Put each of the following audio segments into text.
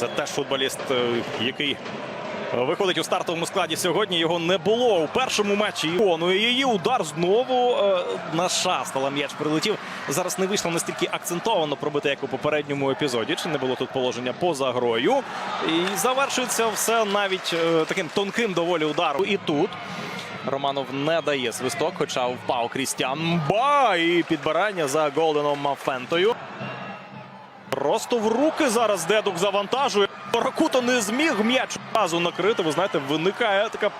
Це теж футболіст, е, який виходить у стартовому складі сьогодні. Його не було у першому матчі. І її удар знову е, на шастала. М'яч прилетів. Зараз не вийшло настільки акцентовано пробити, як у попередньому епізоді. Чи не було тут положення поза грою? І завершується все навіть е, таким тонким доволі ударом. І тут. Романов не дає свисток, хоча впав Крістіан Ба і підбирання за Голденом Фентою. Просто в руки зараз Дедук завантажує. Ракуто не зміг м'яч разу накрити. Ви знаєте, виникає така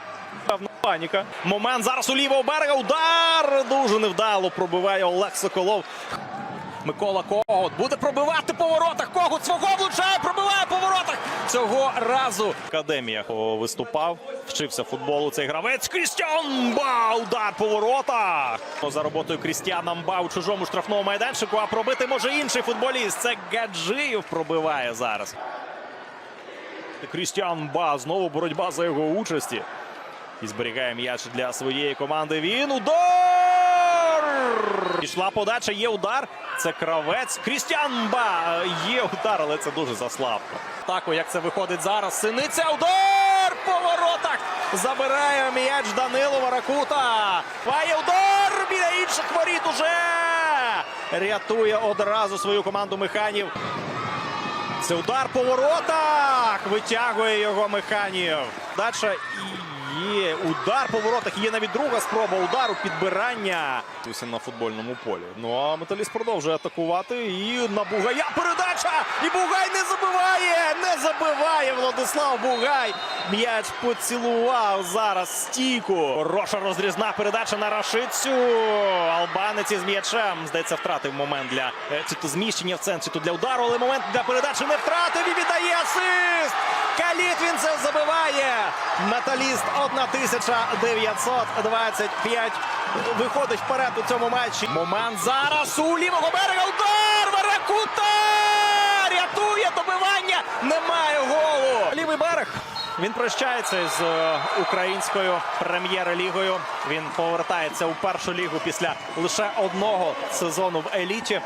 певна паніка. Момент зараз у лівого берега. Удар дуже невдало пробиває Олег Соколов. Микола Когут буде пробивати по воротах. Когут свого влучає, пробиває по воротах. Цього разу о, виступав, вчився футболу цей гравець. Крістіан Ба! Удар по воротах. За роботою Крістіана Мба у чужому штрафному майданчику. А пробити може інший футболіст. Це Гаджиєв пробиває зараз. Крістіан Ба. Знову боротьба за його участі. І зберігає м'яч для своєї команди. Він удар! Пішла подача, є удар. Це кравець. Крістіан Ба. Є удар, але це дуже заслабко. Так, як це виходить зараз. Синиця. Удар по воротах. Забирає м'яч Данилова Ракута. Має удар біля інших воріт уже. Рятує одразу свою команду механів. Це удар по воротах. Витягує його механів. І є удар по воротах. Є навіть друга спроба удару підбирання. На футбольному полі. Ну а металіст продовжує атакувати. І на Бугая передача. І Бугай не забиває. Забиває Владислав Бугай. М'яч поцілував зараз стійку. Хороша розрізна передача на Рашицю. Албанець із м'ячем. Здається, втратив момент для е, чи то зміщення в центрі, то для удару, але момент для передачі не втратив і віддає асист. Каліт він це забиває. Металіст 1925 виходить вперед у цьому матчі. Момент зараз у лівого берега. Удар! Він прощається з е, українською прем'єр-лігою. Він повертається у першу лігу після лише одного сезону в еліті.